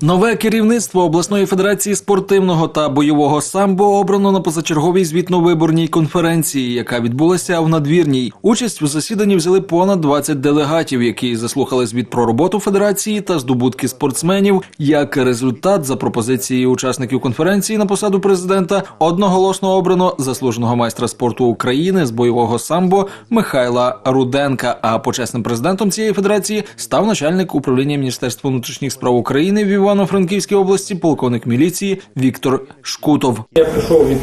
Нове керівництво обласної федерації спортивного та бойового самбо обрано на позачерговій звітно-виборній конференції, яка відбулася в надвірній. Участь у засіданні взяли понад 20 делегатів, які заслухали звіт про роботу федерації та здобутки спортсменів. Як результат, за пропозицією учасників конференції на посаду президента, одноголосно обрано заслуженого майстра спорту України з бойового самбо Михайла Руденка. А почесним президентом цієї федерації став начальник управління Міністерства внутрішніх справ України в Івано-Франківській області, полковник міліції Віктор Шкутов. Я прийшов від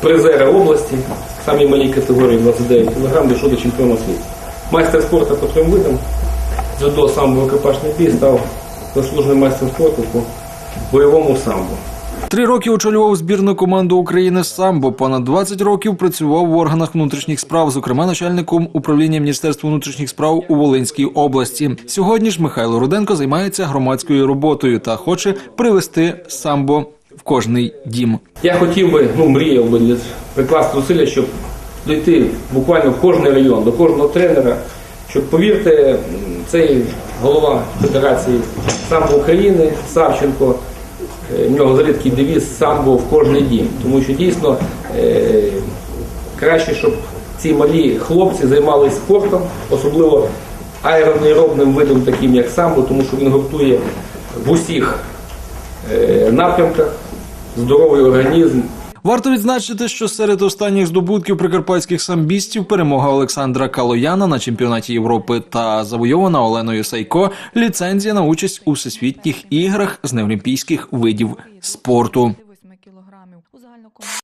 призера області, самій малій категорії 29 кг, дійшов до чемпіона світу. Майстер спорту по трьом видам, дзюдо, самбо, рукопашний бій, став заслуженим майстром спорту по бойовому самбо. Три роки очолював збірну команду України з самбо. Понад 20 років працював в органах внутрішніх справ, зокрема начальником управління Міністерства внутрішніх справ у Волинській області. Сьогодні ж Михайло Руденко займається громадською роботою та хоче привести самбо в кожний дім. Я хотів би, ну мріяв би прикласти зусилля, щоб дійти буквально в кожний район, до кожного тренера, щоб повірте, цей голова Федерації самбо України Савченко. Е, В нього зарідкий девіз самбо в кожний дім. Тому що дійсно е, краще, щоб ці малі хлопці займалися спортом, особливо аеронейробним видом, таким як самбо, тому що він гуртує в усіх е, напрямках здоровий організм, Варто відзначити, що серед останніх здобутків прикарпатських самбістів перемога Олександра Калояна на чемпіонаті Європи та завойована Оленою Сайко ліцензія на участь у всесвітніх іграх з неолімпійських видів спорту.